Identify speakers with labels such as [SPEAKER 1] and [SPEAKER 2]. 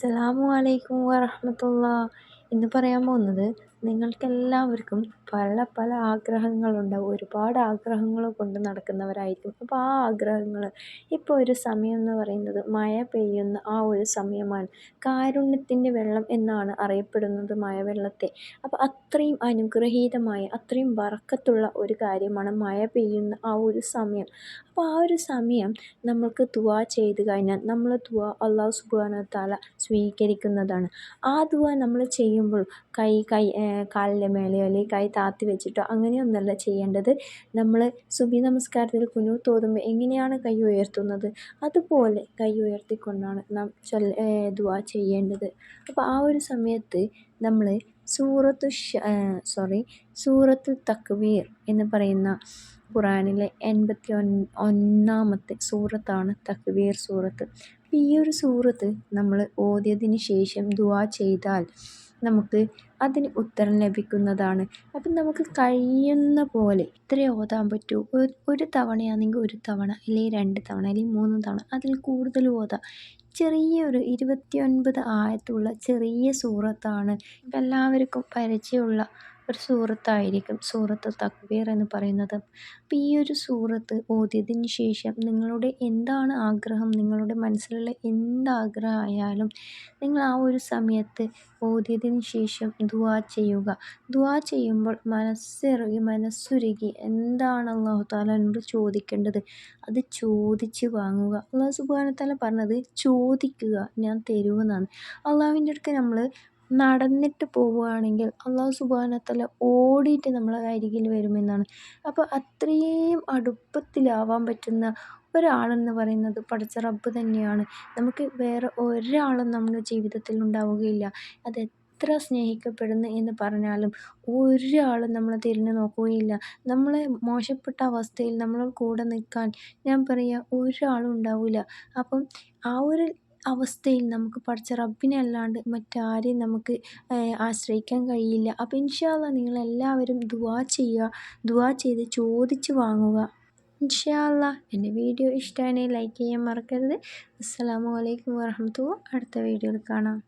[SPEAKER 1] അസ്സലാമു അലൈക്കും വറഹമത്തുള്ള ഇന്ന് പറയാൻ പോകുന്നത് നിങ്ങൾക്കെല്ലാവർക്കും പല പല ആഗ്രഹങ്ങളുണ്ടാവും ഒരുപാട് ആഗ്രഹങ്ങൾ കൊണ്ട് നടക്കുന്നവരായിരിക്കും. അപ്പോൾ ആ ആഗ്രഹങ്ങൾ ഇപ്പോൾ ഒരു സമയം എന്ന് പറയുന്നത് മഴ പെയ്യുന്ന ആ ഒരു സമയമാണ്. കാരുണ്യത്തിന്റെ വെള്ളം എന്നാണ് അറിയപ്പെടുന്നത് മഴവെള്ളത്തെ. അപ്പോൾ അത്രയും അനുഗ്രഹീതമായ അത്രയും വറക്കത്തുള്ള ഒരു കാര്യമാണ് മഴ പെയ്യുന്ന ആ ഒരു സമയം. അപ്പോൾ ആ ഒരു സമയം നമ്മൾക്ക് ദുആ ചെയ്ത് കഴിഞ്ഞാൽ നമ്മൾ ദുആ അള്ളാഹു സുബാന താല സ്വീകരിക്കുന്നതാണ്. ആ ദുആ നമ്മൾ ചെയ്യുമ്പോൾ കൈ കൈ കാലിന്റെ മേലെയോ അല്ലെങ്കിൽ കൈ താത്തി വെച്ചിട്ടോ അങ്ങനെയൊന്നുമല്ല ചെയ്യേണ്ടത്. നമ്മൾ സുബി നമസ്കാരത്തിൽ കുനൂത്ത് ഓതുമ്പോൾ എങ്ങനെയാണ് കൈ ഉയർത്തുന്നത്? അതുപോലെ കൈ ഉയർത്തിക്കൊണ്ടാണ് നാം ചൊല്ല ദുആ ചെയ്യേണ്ടത്. അപ്പോൾ ആ ഒരു സമയത്ത് നമ്മൾ സൂറത്തു സോറി സൂറത്തുൽ തക്വീർ എന്ന് പറയുന്ന ഖുറാനിലെ എൺപത്തി ഒന്നാമത്തെ സൂറത്താണ് തക്വീർ സൂറത്ത്. ഈ ഒരു സൂറത്ത് നമ്മൾ ഓതിയതിന് ശേഷം ദുആ ചെയ്താൽ നമുക്ക് അതിന് ഉത്തരം ലഭിക്കുന്നതാണ്. അപ്പം നമുക്ക് കഴിയുന്ന പോലെ ഇത്രയും ഓതാൻ പറ്റൂ. ഒരു തവണയാണെങ്കിൽ ഒരു തവണ അല്ലെങ്കിൽ രണ്ട് തവണ അല്ലെങ്കിൽ മൂന്ന് തവണ അതിൽ കൂടുതൽ ഓതാം. ചെറിയൊരു ഇരുപത്തിയൊൻപത് ആയത്തുള്ള ചെറിയ സൂറത്താണ്. ഇപ്പം എല്ലാവർക്കും പരിചയമുള്ള ഒരു സൂറത്തായിരിക്കും സൂറത്ത് തക്ബീർ എന്ന് പറയുന്നത്. അപ്പോൾ ഈ ഒരു സൂറത്ത് ഓതിയതിന് ശേഷം നിങ്ങളുടെ എന്താണ് ആഗ്രഹം? നിങ്ങളുടെ മനസ്സിലുള്ള എന്താഗ്രഹമായാലും നിങ്ങൾ ആ ഒരു സമയത്ത് ഓതിയതിന് ശേഷം ദുവാ ചെയ്യുക. ദുവാ ചെയ്യുമ്പോൾ മനസ്സിറുകി മനസ്സുരുകി എന്താണ് അള്ളാഹു താല എന്നോട് ചോദിക്കേണ്ടത്? അത് ചോദിച്ച് വാങ്ങുക. അള്ളാഹു സുബാനത്താല പറഞ്ഞത് ചോദിക്കുക. ഞാൻ തരുമെന്നാണ്. അള്ളാഹുവിന്റെ അടുക്ക് നമ്മൾ നടന്നിട്ട് പോവുകയാണെങ്കിൽ അള്ളാഹു സുബ്ഹാനഹു തആല ഓടിയിട്ട് നമ്മളെ അരികിൽ വരുമെന്നാണ്. അപ്പോൾ അത്രയും അടുപ്പത്തിലാവാൻ പറ്റുന്ന ഒരാളെന്ന് പറയുന്നത് പടച്ച റബ്ബ് തന്നെയാണ്. നമുക്ക് വേറെ ഒരാളും നമ്മുടെ ജീവിതത്തിൽ ഉണ്ടാവുകയില്ല. അത് എത്ര സ്നേഹിക്കപ്പെടുന്നു എന്ന് പറഞ്ഞാലും ഒരാളും നമ്മളെ തിരിഞ്ഞു നോക്കുകയില്ല. നമ്മളെ മോശപ്പെട്ട അവസ്ഥയിൽ നമ്മളെ കൂടെ നിൽക്കാൻ ഞാൻ പറയുക ഒരാളും ഉണ്ടാവില്ല. അപ്പം ആ ഒരു അവസ്ഥയിൽ നമുക്ക് പഠിച്ച റബ്ബിനെ അല്ലാണ്ട് മറ്റാരെയും നമുക്ക് ആശ്രയിക്കാൻ കഴിയില്ല. അപ്പോൾ ഇൻഷാ അല്ലാ നിങ്ങളെല്ലാവരും ദുആ ചെയ്യുക ദുആ ചെയ്ത് ചോദിച്ച് വാങ്ങുക. ഇൻഷാ അല്ലാ എന്റെ വീഡിയോ ഇഷ്ടമാണെങ്കിൽ ലൈക്ക് ചെയ്യാൻ മറക്കരുത്. അസ്സാം വലൈക്കും വറഹമത്തുള്ള അടുത്ത വീഡിയോയിൽ കാണാം.